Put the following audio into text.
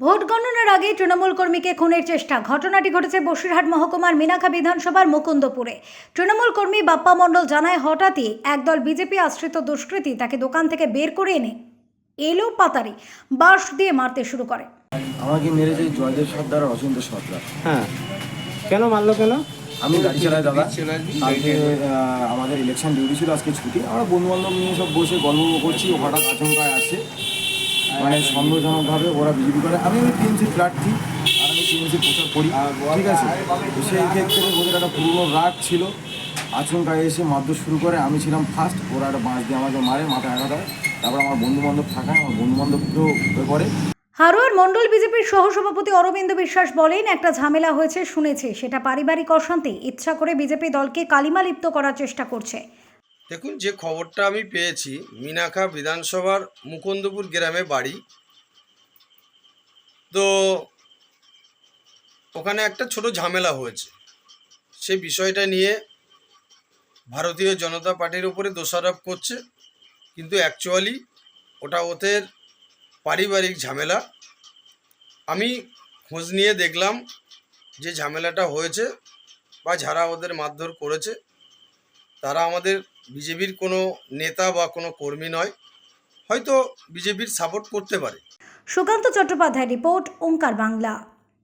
Vote গণনার আগে তৃণমূল কর্মীকে খুনের চেষ্টা। ঘটনাটি ঘটেছে বসিরহাট মহকুমার মিনাখা বিধানসভার মুকুন্দপুরে। তৃণমূল কর্মী বাপ্পা মণ্ডল জানায় হঠাৎই একদল বিজেপি আশ্রিত দুষ্কৃতী তাকে দোকান থেকে বের করে এনে এলো পাতারি বাঁশ দিয়ে মারতে শুরু করে। আমাকে মেরেছে জয়দেব সর্দার আর অচিন্ত সর্দার। হ্যাঁ। কেন মারলো কেন? আমি গাড়ি চালাই দাদা। আহ, আমাদের ইলেকশন ডিউটি ছিল আজকে ছুটি। আমরা বন্ধু বান্ধব নিয়ে সব বসে গল্প করছি হঠাৎ আচমকায় আসে। মানে সন্দেহজনকভাবে ওরা বিজেপি করে। আমি আমি টিএমসি প্রার্থী আর আমি টিএমসি প্রচার করি, ঠিক আছে? তো সেই ক্ষেত্রে ওদের একটা পুরনো রাগ ছিল। আচমকায় এসে মারধর শুরু করে, আমি ছিলাম ফার্স্ট ওরা একটা বাঁশ দিয়ে আমাকে মারে মাথায় আঘাত হয় তারপর আমার বন্ধু বান্ধব থাকায়, আমার বন্ধু বান্ধবকেও করে। হারোয়ার মণ্ডল বিজেপির সহসভাপতি অরবিন্দ বিশ্বাস বলেন, একটা ঝামেলা হয়েছে, শুনেছে। সেটা পারিবারিক অশান্তি, ইচ্ছা করে বিজেপি দলকে কালিমা লিপ্ত করার চেষ্টা করছে। দেখুন, যে খবরটা আমি পেয়েছি মিনাখা বিধানসভার মুকুন্দপুর গ্রামে বাড়ি। তো ওখানে একটা ছোট ঝামেলা হয়েছে। সে বিষয়টা নিয়ে ভারতীয় জনতা পার্টির উপরে দোষারোপ করছে, কিন্তু অ্যাকচুয়ালি ওটা ওদের পারিবারিক ঝামেলা। আমি খোঁজ নিয়ে দেখলাম যে ঝামেলাটা হয়েছে বা যারা ওদের মারধর করেছে তারা আমাদের বিজেপির কোনো নেতা বা কোনো কর্মী নয়। হয়তো বিজেপির সাপোর্ট করতে পারে। সুকান্ত চট্টোপাধ্যায় রিপোর্ট, ওঙ্কার বাংলা।